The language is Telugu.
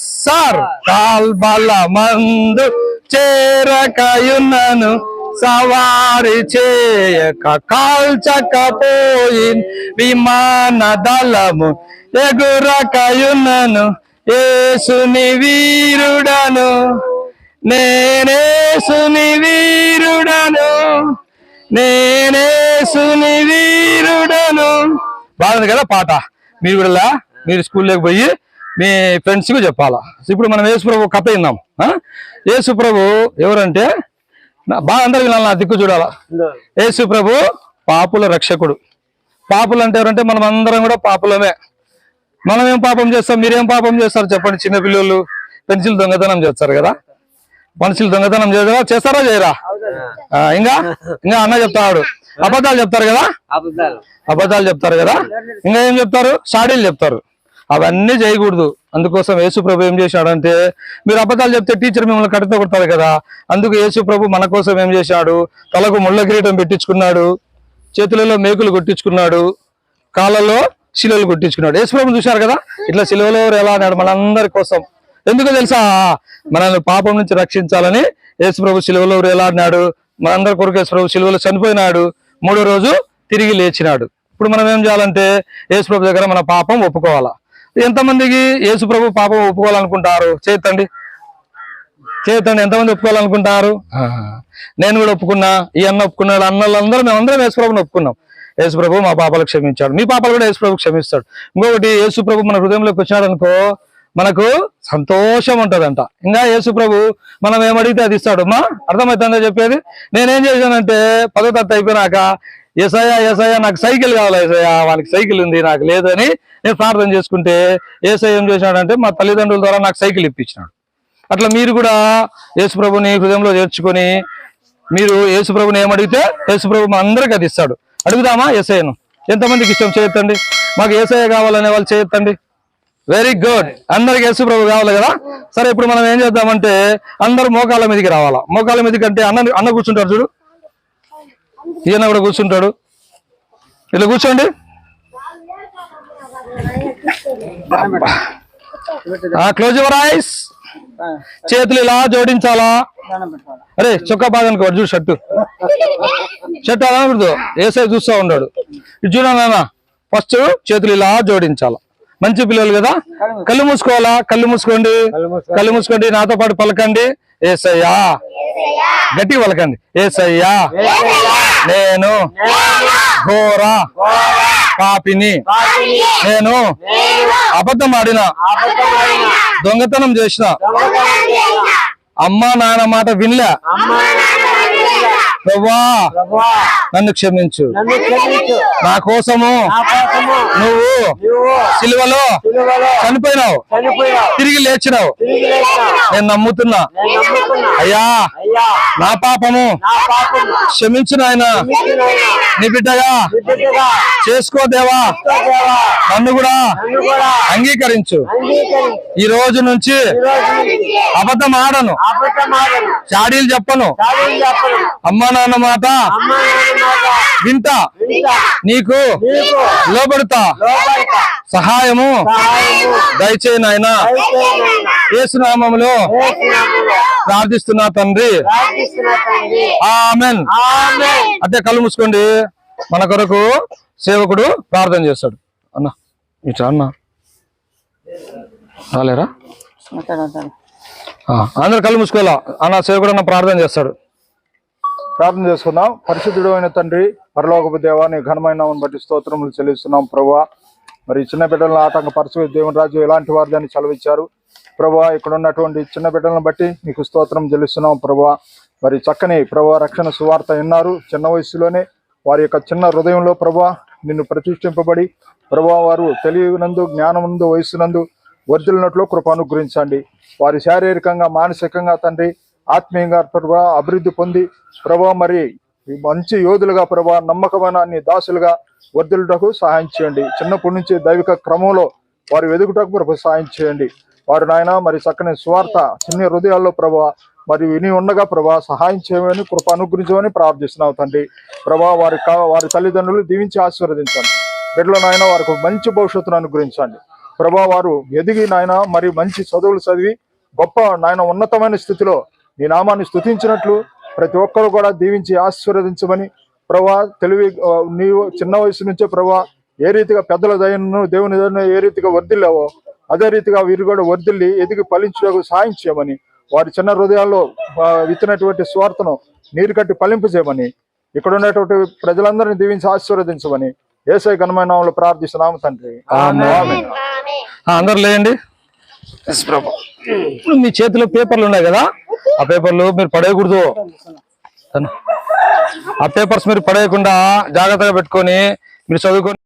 సార్. కాల్బల మందు చేరకయున్నను సవారి చేయక కాల్చకపోయి విమాన దళము ఎగురకయున్నను. ఏసుని వీరుడను నేనేసుని వీరుడను నేనేసుని వీరుడను. బాగుంది కదా పాట. మీరు కూడా మీరు స్కూల్లోకి పోయి మీ ఫ్రెండ్స్కు చెప్పాలా? ఇప్పుడు మనం యేసు ప్రభు కథ విన్నాం. ఆ? యేసు ప్రభు ఎవరంటే? బాగా అందరికి నా దిక్కు చూడాలా? యేసు ప్రభు పాపుల రక్షకుడు. పాపులు అంటే ఎవరంటే మనం అందరం కూడా పాపులమే. మనం ఏం పాపం చేస్తాం? మీరేం పాపం చేస్తారు చెప్పండి? చిన్న పిల్లలు పెన్సిల్ దొంగతనం చేస్తారు కదా? మనుషులు దొంగతనం చేస్తారా? చేస్తారా చేయరా? ఇంకా? ఇంకా అన్న చెప్తాడు. అబద్ధాలు చెప్తారు కదా? అబద్ధాలు. అబద్ధాలు చెప్తారు కదా? ఇంకా ఏం చెప్తారు? షాడీలు చెప్తారు. అవన్నీ చేయకూడదు. అందుకోసం యేసు ప్రభు ఏం చేశాడంటే మీరు అబద్ధాలు చెప్తే టీచర్ మిమ్మల్ని కడితే కొడతారు కదా. అందుకు యేసు ప్రభు మన కోసం ఏం చేశాడు? తలకు ముళ్ళ కిరీటం పెట్టించుకున్నాడు. చేతులలో మేకులు కొట్టించుకున్నాడు. కాళ్ళలో శిలలు కొట్టించుకున్నాడు. యేసు ప్రభు చూశారు కదా? ఇట్లా శిలువలో ఎలా అన్నాడు మనందరి కోసం. ఎందుకు తెలుసా? మనల్ని పాపం నుంచి రక్షించాలని యేసు ప్రభు శిలువలో ఎలాడినాడు మనందరి కొరకు యేసు ప్రభు శిలువలో చనిపోయినాడు. మూడో రోజు తిరిగి లేచినాడు. ఇప్పుడు మనం ఏం చేయాలంటే యేసు ప్రభు దగ్గర మన పాపం ఒప్పుకోవాలా? ఎంతమందికి యేసు ప్రభు పాపం ఒప్పుకోవాలనుకుంటారు? చేతండి. చేతండి. ఎంతమంది ఒప్పుకోవాలనుకుంటారు. నేను కూడా ఒప్పుకున్నా. ఈ అన్న ఒప్పుకున్నాడు. అన్నలందరూ మేమందరం యేసు ప్రభుని ఒప్పుకున్నాం. యేసు ప్రభు మా పాపాలు క్షమించాడు. మీ పాపాలు కూడా యేసు ప్రభు క్షమిస్తాడు. ఇంకొకటి యేసు ప్రభు మన హృదయంలోకి వచ్చినాడు అనుకో మనకు సంతోషం ఉంటదంట. ఇంకా యేసు ప్రభు మనం ఏమడిగితే అది ఇస్తాడు. మా అర్థమవుతుందో చెప్పేది? నేనేం చేశానంటే పదో తరగతి అయిపోయినాక ఏసయ్య ఏసయ్య నాకు సైకిల్ కావాలి ఏసయ్య వాళ్ళకి సైకిల్ ఉంది నాకు లేదని నేను ప్రార్థన చేసుకుంటే ఏసయ్య ఏం చేసినాడంటే మా తల్లిదండ్రుల ద్వారా నాకు సైకిల్ ఇప్పించినాడు. అట్లా మీరు కూడా యేసుప్రభుని హృదయంలో చేర్చుకొని మీరు యేసుప్రభుని ఏమడిగితే యేసుప్రభు మా అందరికి అది ఇస్తాడు. అడుగుదామా ఏసయ్యను? ఎంతమందికి ఇష్టం చేయొద్దండి? మాకు ఏసయ్య కావాలనే వాళ్ళు చేయొద్దండి? Very good. అందరికి యేసుప్రభు కావాలి కదా? సరే ఇప్పుడు మనం ఏం చేద్దామంటే అందరూ మోకాళ్ళ మీదకి రావాలా? మోకాళ్ళ మీదకి అంటే అన్న అన్న కూర్చుంటారు చూడు. ఈయన కూడా కూర్చుంటాడు. ఇలా కూర్చోండి. క్లోజ్ యువర్ ఐస్ చేతులు ఇలా జోడించాలా? అరే చొక్కా బాగా అనుకోడు చూడు షర్టు. షర్ట్ అలా అనకూడదు ఏసై చూస్తా ఉన్నాడు. ఇది చూడనా ఫస్ట్ చేతులు ఇలా జోడించాలా. మంచి పిల్లలు కదా. కళ్ళు మూసుకోవాలా? కళ్ళు మూసుకోండి. కళ్ళు మూసుకోండి నాతో పాటు పలకండి. ఏసయ్యా. గట్టి పలకండి. ఏసయ్యా. నేను ఘోర పాపిని. నేను అబద్ధం ఆడిన దొంగతనం చేసిన. అమ్మా నాన్న మాట వినలే. ప్రభా నన్ను క్షమించు. నా కోసము నువ్వు సిలువలో చనిపోయినావు. తిరిగి లేచినావు. నేను నమ్ముతున్నా. నేను నమ్ముతున్నా. అయ్యా నా పాపము నా పాపము. క్షమించు నాయన. నీ బిడ్డగా చేసుకో దేవా. నన్ను కూడా అంగీకరించు. ఈ రోజు నుంచి అబద్ధం ఆడను చాడీలు చెప్పను. అమ్మా నాన్న మాట వింటా. వింటా నీకు లోబడుతా. లోపడతా సహాయము. దయచేయి నాయన. యేసునామములో ప్రార్థిస్తున్నా తండ్రి. ఆమెన్. అంటే కళ్ళు మూసుకోండి. మన కొరకు సేవకుడు ప్రార్థన చేస్తాడు. అన్న ఇట్లా అన్న. రాలేరా? ఆ, అందరు కళ్ళు మూసుకోవాలా? అన్న సేవకుడు అన్న ప్రార్థన చేస్తాడు. ప్రార్థన చేసుకుందాం పరిశుద్ధుడు అయిన తండ్రి పరలోకపు దేవాన్ని ఘనమైన బట్టి స్తోత్రములు చెల్లిస్తున్నాం ప్రభా మరి చిన్న బిడ్డలను ఆటంకపరచు దేవుని రాజు ఎలాంటి వారిదని చలవిచ్చారు. ప్రభా ఇక్కడ ఉన్నటువంటి చిన్న బిడ్డలను బట్టి మీకు స్తోత్రం చెల్లిస్తున్నాం ప్రభా మరి చక్కని ప్రభా రక్షణ సువార్త విన్నారు. చిన్న వయసులోనే వారి యొక్క చిన్న హృదయంలో ప్రభా నిన్ను ప్రతిష్ఠింపబడి ప్రభా వారు తెలియనందు జ్ఞానముందు వయసునందు వర్ధులనట్లు కృప అనుగ్రహించండి. వారి శారీరకంగా మానసికంగా తండ్రి ఆత్మీయంగా ప్రభా అభివృద్ధి పొంది ప్రభా మరి మంచి యోధులుగా ప్రభా నమ్మకమైన నీ దాసులుగా వర్ధిల్లుటకు సహాయం చేయండి. చిన్నప్పటి నుంచి దైవిక క్రమంలో వారు వెదుగుటకు ప్రభు సహాయం చేయండి. వారు నాయన మరి చక్కని స్వార్థ చిన్న హృదయాల్లో ప్రభా మరి విని ఉండగా ప్రభా సహాయం చేయమని కృప అనుగ్రహించమని ప్రార్థిస్తున్నావు తండ్రి. ప్రభా వారి వారి తల్లిదండ్రులు దీవించి ఆశీర్వదించండి. బిడ్డల నాయన వారికి మంచి భవిష్యత్తును అనుగ్రహించండి. ప్రభా వారు ఎదిగి నాయన మరి మంచి చదువులు చదివి గొప్ప నాయన ఉన్నతమైన స్థితిలో నీ నామాన్ని స్తుతించినట్లు ప్రతి ఒక్కరు కూడా దీవించి ఆశీర్వదించమని ప్రభా తెలివి నీవు చిన్న వయసు నుంచే ప్రభా ఏ రీతిగా పెద్దల దయను దేవుని దయను ఏ రీతిగా వర్దిల్లావో అదే రీతిగా వీరు కూడా వర్దిల్లి ఎదిగి ఫలించడానికి సాయం చేయమని వారి చిన్న హృదయాల్లో విత్తినటువంటి స్వార్థను నీరు కట్టి ఫలింపజేయమని ఇక్కడ ఉన్నటువంటి ప్రజలందరినీ దీవించి ఆశీర్వదించమని ఏసై ఘనమైన నామములో ప్రార్థిస్తున్నాము తండ్రి. అందరు లేండి ఇప్పుడు మీ చేతిలో పేపర్లు ఉన్నాయి కదా? ఆ పేపర్లు మీరు పడేయకూడదు. ఆ పేపర్స్ మీరు పడేయకుండా జాగ్రత్తగా పెట్టుకొని మీరు చదువుకొని